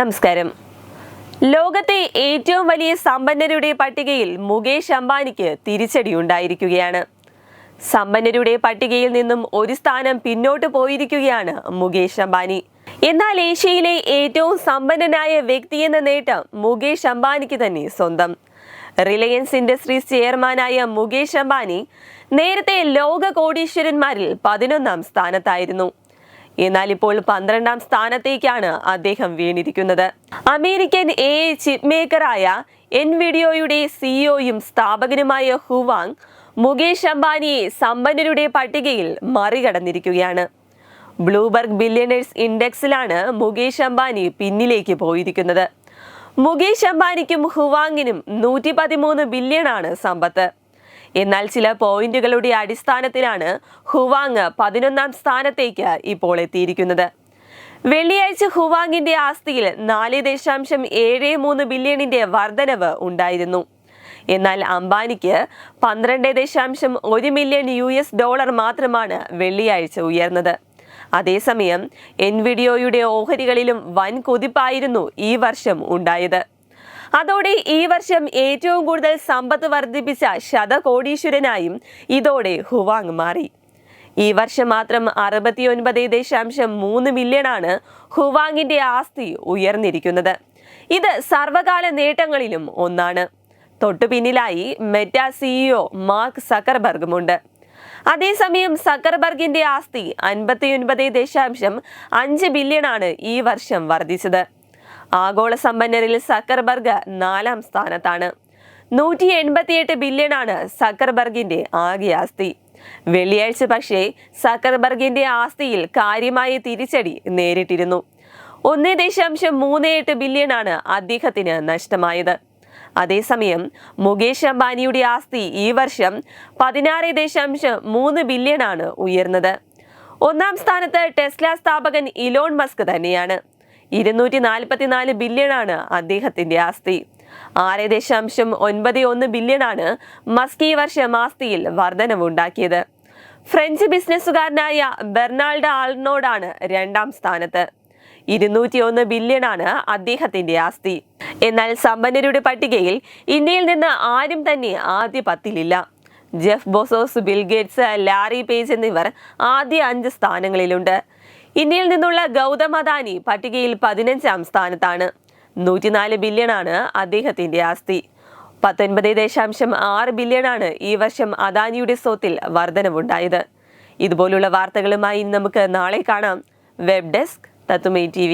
നമസ്കാരം. ലോകത്തെ ഏറ്റവും വലിയ സമ്പന്നരുടെ പട്ടികയിൽ മുകേഷ് അംബാനിക്ക് തിരിച്ചടിയുണ്ടായിരിക്കുകയാണ്. സമ്പന്നരുടെ പട്ടികയിൽ നിന്നും ഒരു സ്ഥാനം പിന്നോട്ട് പോയിരിക്കുകയാണ് മുകേഷ് അംബാനി. എന്നാൽ ഏഷ്യയിലെ ഏറ്റവും സമ്പന്നനായ വ്യക്തി എന്ന നേട്ടം മുകേഷ് അംബാനിക്ക് തന്നെ സ്വന്തം. റിലയൻസ് ഇൻഡസ്ട്രീസ് ചെയർമാനായ മുകേഷ് അംബാനി നേരത്തെ ലോക കോടീശ്വരന്മാരിൽ പതിനൊന്നാം സ്ഥാനത്തായിരുന്നു. എന്നാൽ ഇപ്പോൾ പന്ത്രണ്ടാം സ്ഥാനത്തേക്കാണ് അദ്ദേഹം വീണിരിക്കുന്നത്. അമേരിക്കൻ എ ചിപ്പ് മേക്കറായ എൻവിഡിയോയുടെ സിഇഒയും സ്ഥാപകനുമായ ഹുവാങ് മുകേഷ് അംബാനിയെ സമ്പന്നരുടെ പട്ടികയിൽ മറികടന്നിരിക്കുകയാണ്. ബ്ലൂബർഗ് ബില്യണേഴ്സ് ഇൻഡെക്സിലാണ് മുകേഷ് അംബാനി പിന്നിലേക്ക് പോയിരിക്കുന്നത്. മുകേഷ് അംബാനിക്കും ഹുവാങ്ങിനും നൂറ്റി പതിമൂന്ന് ബില്യണാണ് സമ്പത്ത്. എന്നാൽ ചില പോയിന്റുകളുടെ അടിസ്ഥാനത്തിലാണ് ഹുവാങ് പതിനൊന്നാം സ്ഥാനത്തേക്ക് ഇപ്പോൾ എത്തിയിരിക്കുന്നത്. വെള്ളിയാഴ്ച ഹുവാങ്ങിന്റെ ആസ്തിയിൽ നാല് ദശാംശം ഏഴ് മൂന്ന് ബില്യണിന്റെ വർധനവ് ഉണ്ടായിരുന്നു. എന്നാൽ അംബാനിക്ക് പന്ത്രണ്ട് ദശാംശം ഒരു മില്യൺ യു എസ് ഡോളർ മാത്രമാണ് വെള്ളിയാഴ്ച ഉയർന്നത്. അതേസമയം എൻവിഡിയോയുടെ ഓഹരികളിലും വൻ കുതിപ്പായിരുന്നു ഈ വർഷം ഉണ്ടായത്. അതോടെ ഈ വർഷം ഏറ്റവും കൂടുതൽ സമ്പത്ത് വർദ്ധിപ്പിച്ച ശതകോടീശ്വരനായും ഇതോടെ ഹുവാങ് മാറി. ഈ വർഷം മാത്രം അറുപത്തിയൊൻപത് ദശാംശം മൂന്ന് മില്യണാണ് ഹുവാങ്ങിന്റെ ആസ്തി ഉയർന്നിരിക്കുന്നത്. ഇത് സർവകാല നേട്ടങ്ങളിലും ഒന്നാണ്. തൊട്ടു പിന്നിലായി മെറ്റ സിഇഒ മാർക്ക് സക്കർബർഗുമുണ്ട്. അതേസമയം സക്കർബർഗിന്റെ ആസ്തി അൻപത്തിയൊൻപത് ദശാംശം അഞ്ച് ബില്യണാണ് ഈ വർഷം വർദ്ധിച്ചത്. ആഗോള സമ്പന്നരിൽ സക്കർബർഗ് നാലാം സ്ഥാനത്താണ്. നൂറ്റി എൺപത്തിയെട്ട് ബില്യണാണ് സക്കർബർഗിന്റെ ആകെ ആസ്തി. വെള്ളിയാഴ്ച പക്ഷേ സക്കർബർഗിന്റെ ആസ്തിയിൽ കാര്യമായ തിരിച്ചടി നേരിട്ടിരുന്നു. ഒന്ന് ദശാംശം മൂന്ന് എട്ട് ബില്യണാണ് അദ്ദേഹത്തിന് നഷ്ടമായത്. അതേസമയം മുകേഷ് അംബാനിയുടെ ആസ്തി ഈ വർഷം പതിനാറ് ദശാംശം മൂന്ന് ബില്യണാണ് ഉയർന്നത്. ഒന്നാം സ്ഥാനത്ത് ടെസ്ല സ്ഥാപകൻ ഇലോൺ മസ്ക് തന്നെയാണ്. ഇരുന്നൂറ്റി നാൽപ്പത്തിനാല് ബില്യണാണ് അദ്ദേഹത്തിന്റെ ആസ്തി. ആറ് ദശാംശം ഒൻപത് ഒന്ന് ബില്യണാണ് മസ്ക് വർഷം ആസ്തിയിൽ വർധനവുണ്ടാക്കിയത്. ഫ്രഞ്ച് ബിസിനസ്സുകാരനായ ബെർണാൾഡ് ആൾനോടാണ് രണ്ടാം സ്ഥാനത്ത്. ഒന്ന് ബില്യണാണ് അദ്ദേഹത്തിന്റെ ആസ്തി. എന്നാൽ സമ്പന്നരുടെ പട്ടികയിൽ ഇന്ത്യയിൽ നിന്ന് ആരും തന്നെ ആദ്യ പത്തിലില്ല. Jeff Bezos Bill Gates Larry Page എന്നിവർ ആദ്യ അഞ്ച് സ്ഥാനങ്ങളിലുണ്ട്. ഇന്ത്യയിൽ നിന്നുള്ള ഗൗതം അദാനി പട്ടികയിൽ പതിനഞ്ചാം സ്ഥാനത്താണ്. നൂറ്റിനാല് ബില്യണാണ് അദ്ദേഹത്തിന്റെ ആസ്തി. പത്തൊൻപത് ദശാംശം ആറ് ബില്യണാണ് ഈ വർഷം അദാനിയുടെ സ്വത്തിൽ വർധനവുണ്ടായത്. ഇതുപോലുള്ള വാർത്തകളുമായി നമുക്ക് നാളെ കാണാം. Web desk തത്തുമേ T